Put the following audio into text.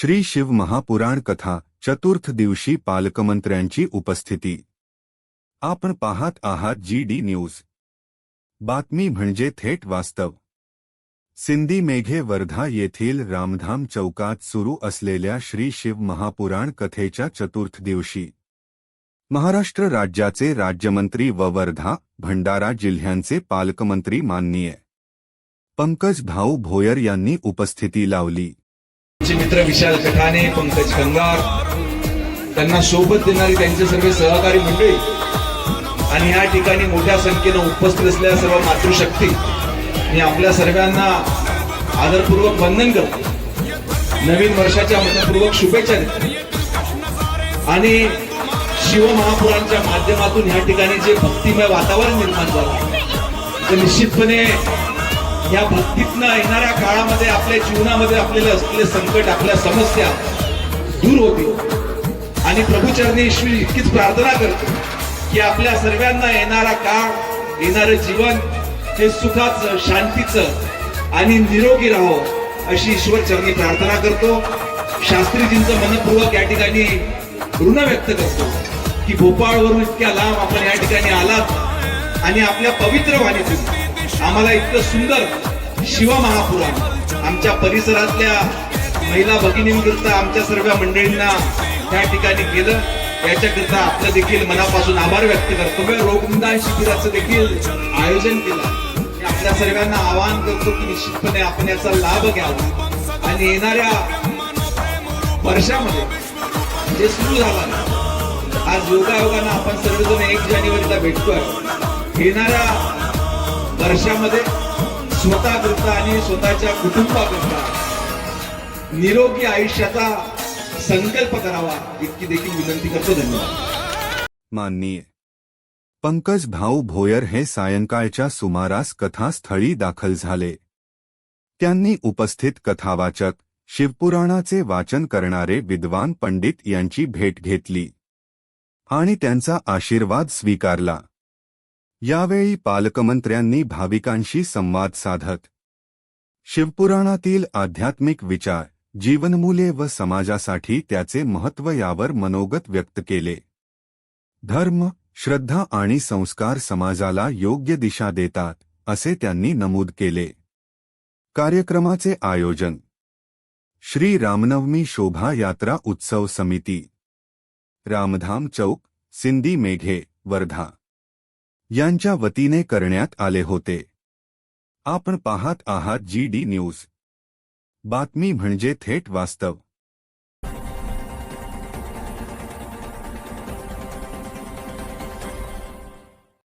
श्री शिव महापुराण कथा चतुर्थ दिवशी पालकमंत्र्यांची उपस्थिती. आपण पाहत आहात जी डी न्यूज़. बातमी म्हणजे थेट वास्तव. सिंधी मेघे वर्धा येथील रामधाम चौकात सुरू असलेल्या श्री शिव महापुराण कथेच्या चतुर्थ दिवशी. महाराष्ट्र राज्याचे राज्यमंत्री व वर्धा, भंडारा जिल्ह्यांचे पालकमंत्री माननीय. पंकज भाऊ भोयर यांनी उपस्थिती लावली. मित्र विशाल कठाणे पंकज कंगार त्यांना सोबत देणारी त्यांचे सर्व सहकारी मंडळी. आणि या ठिकाणी मोठ्या संख्येनं उपस्थित असलेल्या सर्व मातृशक्ती. मी आपल्या सर्वांना आदरपूर्वक वंदन करतो. नवीन वर्षाच्या मनपूर्वक शुभेच्छा देतो. आणि शिवमहापुरांच्या माध्यमातून या ठिकाणी जे भक्तिमय वातावरण निर्माण झालं ते निश्चितपणे या भक्तीतनं येणाऱ्या काळामध्ये आपल्या जीवनामध्ये आपल्याला असलेले संकट आपल्या समस्या दूर होतील. आणि प्रभूचरणी ईश्वरी इतकीच प्रार्थना करतो की आपल्या सर्वांना येणारा काळ येणारं जीवन हे सुखाचं शांतीचं आणि निरोगी राहो अशी ईश्वर चरणी प्रार्थना करतो. शास्त्रीजींचं मनपूर्वक या ठिकाणी ऋण व्यक्त करतो की भोपाळवरून इतक्या लांब आपण या ठिकाणी आलात आणि आपल्या पवित्र वाणीतून आम्हाला इतकं सुंदर शिवमहापुराण आमच्या परिसरातल्या महिला भगिनींकरता आमच्या सर्व मंडळींना त्या ठिकाणी केलं याच्याकरता आपलं देखील मनापासून आभार व्यक्त करतो. मी रोगनिदान शिबिराचं देखील आयोजन केलं. आपल्या सर्वांना आवाहन करतो की निश्चितपणे आपण याचा लाभ घ्यावा. आणि येणाऱ्या वर्षामध्ये जे सुरू झालं आज योगायोगानं आपण सर्वजण एक जानेवारीला भेटतोय. येणाऱ्या वर्षामध्ये स्वतः करता आणि स्वतःच्या कुटुंबाकरता निरोगी आयुष्याचा संकल्प करावा इतकी देखील विनंती करतो. धन्यवाद. माननीय. पंकज भाऊ भोयर हे सायंकाळच्या सुमारास कथास्थळी दाखल झाले. त्यांनी उपस्थित कथावाचक शिवपुराणाचे वाचन करणारे विद्वान पंडित यांची भेट घेतली. आणि त्यांचा आशीर्वाद स्वीकारला. यावेळी पालकमंत्र्यांनी भाविकांशी संवाद साधत. शिवपुराणातील आध्यात्मिक विचार जीवनमूल्ये व समाजासाठी त्याचे महत्त्व यावर मनोगत व्यक्त केले. धर्म श्रद्धा आणि संस्कार समाजाला योग्य दिशा देतात असे त्यांनी नमूद केले. कार्यक्रमाचे आयोजन. श्री रामनवमी शोभा यात्रा उत्सव समिती. रामधाम चौक सिंधी मेघे वर्धा. यांच्या वतीने करण्यात आले होते. आपण पाहत आहात जी डी न्यूज. बातमी म्हणजे थेट वास्तव.